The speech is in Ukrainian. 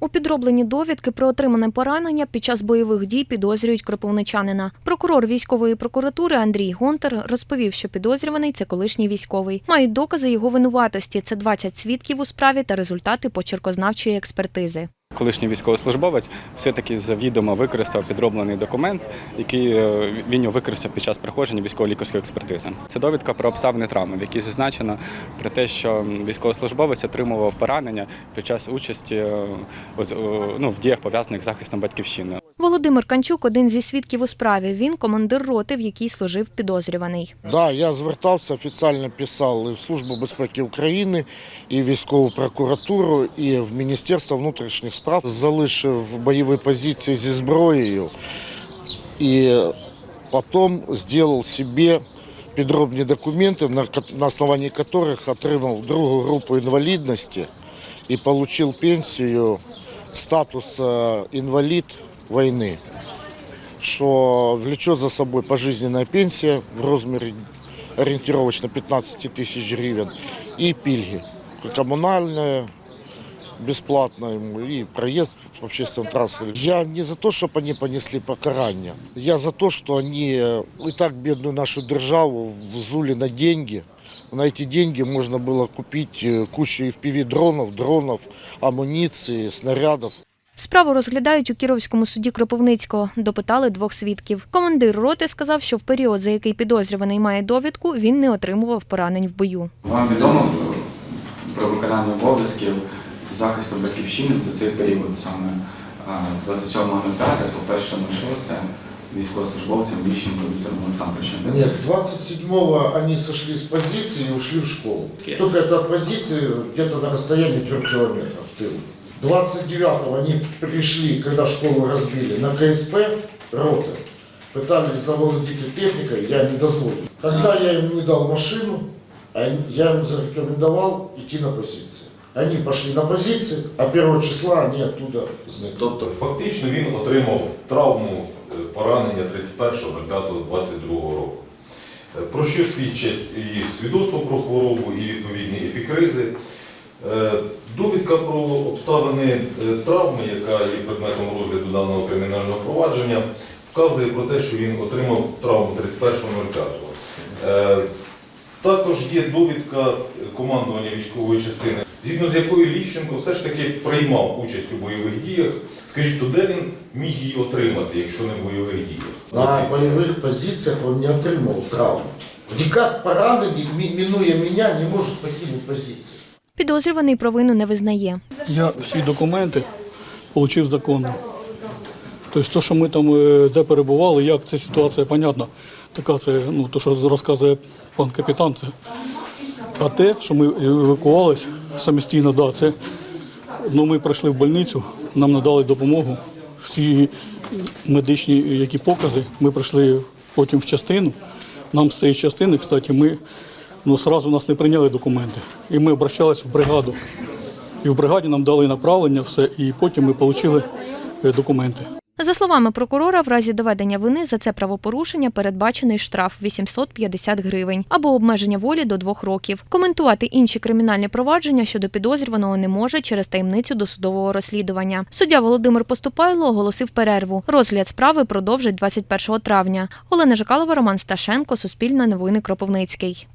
У підроблені довідки про отримане поранення під час бойових дій підозрюють кропивничанина. Прокурор військової прокуратури Андрій Гонтар розповів, що підозрюваний це колишній військовий. Мають докази його винуватості. Це 20 свідків у справі та результати почеркознавчої експертизи. Колишній військовослужбовець все-таки завідомо використав підроблений документ, який е, він його використав під час проходження військово-лікарської експертизи. Це довідка про обставини травми, в якій зазначено про те, що військовослужбовець отримував поранення під час участі е, е, ну, в діях пов'язаних з захистом батьківщини. Володимир Канчук один зі свідків у справі. Він командир роти, в якій служив підозрюваний. Да, я звертався, офіційно писав і в Службу безпеки України, і в військову прокуратуру, і в Міністерство внутрішніх справ. Залишив бойові позиції зі зброєю і потім зробив собі підробні документи, на основанні яких отримав другу групу інвалідності і отримав пенсію статус е, інвалід війни що влечет за собой пожизненная пенсия в розмірі ориентировочно 15 тысяч гривен и пильги. Коммунальная, бесплатно ему и проезд в общественном транспорте. Я не за то, чтобы они понесли покарание. Я за то, что они э, и так бедную нашу державу взули на деньги. На эти деньги можно было купить э, кучу FPV-дронов, дронов, амуниции, снарядов. Справу розглядають у Кіровському суді Кропивницького. Допитали двох свідків. Командир роти сказав, що в період, за який підозрюваний має довідку, він не отримував поранень в бою. Вам відомо про виконання обов'язків захисту батьківщини за цей період саме 27.05 по 1.06 військовослужбовцем Ліщенко Віктором Олександровичем. Нет, 27-го они сошли с позиции и ушли в школу. Только это от позиции где-то на расстоянии трех километров в тылу. 29-го они пришли, когда школу разбили, на КСП роты. Пытались завладеть техникой, я не дозволил. Когда я им не дал машину, я им зарекомендовал идти на позиции. Они пошли на позиции, а 1 числа они оттуда сняли. Тобто фактично він отримав травму е, поранення 31.05.22 року. Е, Про що свідчать і свідоцтво про хворобу, і відповідні епікризи. Е, Довідка про обставини е, травми, яка є предметом розгляду даного кримінального провадження, вказує про те, що він отримав травму 31.05. Е, Також є довідка командування військової частини, згідно з якою Ліщенко все ж таки приймав участь у бойових діях. Скажіть, то де він міг її отримати, якщо не в бойових діях? На бойових позиціях він не отримав травму. Никак поранений, мі- минуя меня, не может покинуть позицию. Підозрюваний провину не визнає. Я всі документи отримав законно. Тобто, то, що ми там е, де перебували, як ця ситуація, понятна. Така це, ну, то, що розказує пан капітан, це. А те, що ми евакувалися самостійно, да, це ну, ми прийшли в больницю, нам надали допомогу. Всі медичні які покази, ми прийшли потім в частину. Нам з цієї частини, кстати, ми ну, сразу нас не прийняли документи. І ми обращалися в бригаду. І в бригаді нам дали направлення, все, і потім ми отримали документи. За словами прокурора, в разі доведення вини за це правопорушення передбачений штраф 850 гривень або обмеження волі до двох років. Коментувати інші кримінальні провадження щодо підозрюваного не може через таємницю досудового розслідування. Суддя Володимир Поступайло оголосив перерву. Розгляд справи продовжить 21 травня. Олена Жикалова, Роман Сташенко, Суспільне новини Кропивницький.